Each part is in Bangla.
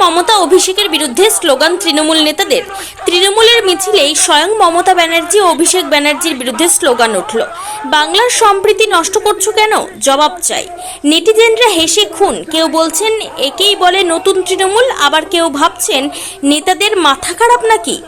মমতা অভিষেকের বিরুদ্ধে স্লোগান তৃণমূল নেতাদের। তৃণমূলের মিছিলেই স্বয়ং মমতা ব্যানার্জি ও অভিষেক ব্যানার্জির বিরুদ্ধে স্লোগান উঠল। বাংলার সম্প্রীতি নষ্ট করছ কেন? জবাব চাই। নেটিজেনরা হেসে খুন। কেউ বলছেন, একেই বলে নতুন তৃণমূল আবার কেউ ভাবছেন, নেতাদের মাথা খারাপ নাকি?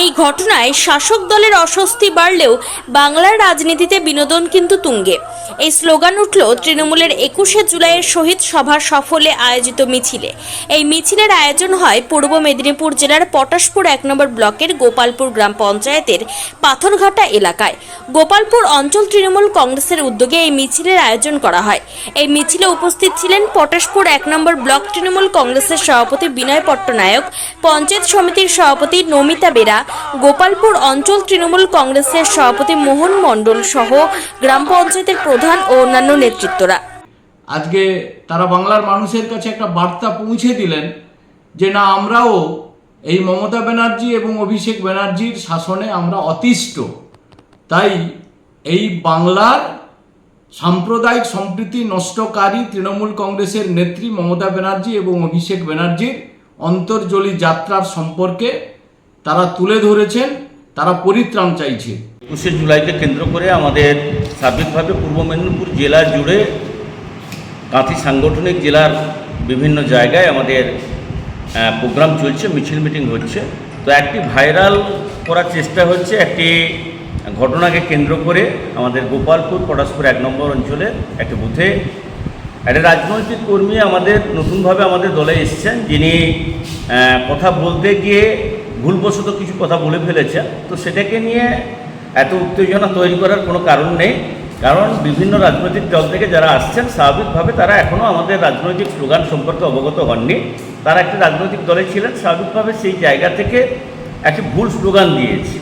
এই ঘটনায় শাসক দলের অস্বস্তি বাড়লেও বাংলার রাজনীতিতে বিনোদন কিন্তু তুঙ্গে। এই স্লোগান উঠল তৃণমূলের একুশে জুলাইয়ের শহীদ সভা সফলে আয়োজিত মিছিলে। এই মিছিলের আয়োজন হয় পূর্ব মেদিনীপুর জেলার পটাশপুর এক নম্বর ব্লকের গোপালপুর গ্রাম পঞ্চায়েতের পাথরঘাটা এলাকায়। গোপালপুর অঞ্চল তৃণমূল কংগ্রেসের উদ্যোগে এই মিছিলের আয়োজন করা হয়। এই মিছিলে উপস্থিত ছিলেন পটাশপুর এক নম্বর ব্লক তৃণমূল কংগ্রেসের সভাপতি বিনয় পট্টনায়ক, পঞ্চায়েত সমিতির সভাপতি নমিতা বেরা গোপালপুর অঞ্চল তৃণমূল কংগ্রেসের সভাপতি মোহন মণ্ডল সহ গ্রাম পঞ্চায়েতের প্রধান ও অন্যান্য নেতৃত্বরা। আজকে তারা বাংলার মানুষের কাছে একটা বার্তা পৌঁছে দিলেন যে না, আমরাও এই মমতা ব্যানার্জি এবং অভিষেক ব্যানার্জির শাসনে আমরা অতিষ্ঠ। তাই এই বাংলার সাম্প্রদায়িক সম্প্রীতি নষ্টকারী তৃণমূল কংগ্রেসের নেত্রী মমতা ব্যানার্জি এবং অভিষেক ব্যানার্জির অন্তর্জলী যাত্রার সম্পর্কে তারা তুলে ধরেছেন, তারা পরিত্রাণ চাইছে একুশে জুলাইকে কেন্দ্র করে আমাদের সার্বিকভাবে পূর্ব মেদিনীপুর জেলা জুড়ে কাঁথি সাংগঠনিক জেলার বিভিন্ন জায়গায় আমাদের প্রোগ্রাম চলছে, মিছিল মিটিং হচ্ছে। তো একটি ভাইরাল করার চেষ্টা হচ্ছে, একটি ঘটনাকে কেন্দ্র করে আমাদের গোপালপুর, পটাশপুর এক নম্বর অঞ্চলে একটি বুথে একটা রাজনৈতিক কর্মী আমাদের, নতুনভাবে আমাদের দলে এসেছেন। যিনি কথা বলতে গিয়ে ভুলবশত কিছু কথা বলে ফেলেছে। তো সেটাকে নিয়ে এত উত্তেজনা তৈরি করার কোনো কারণ নেই। কারণ বিভিন্ন রাজনৈতিক দল থেকে যারা আসছেন, স্বাভাবিকভাবে তারা এখনও আমাদের রাজনৈতিক স্লোগান সম্পর্কে অবগত হননি। তারা একটি রাজনৈতিক দলে ছিলেন, স্বাভাবিকভাবে সেই জায়গা থেকে একটি ভুল স্লোগান দিয়েছে।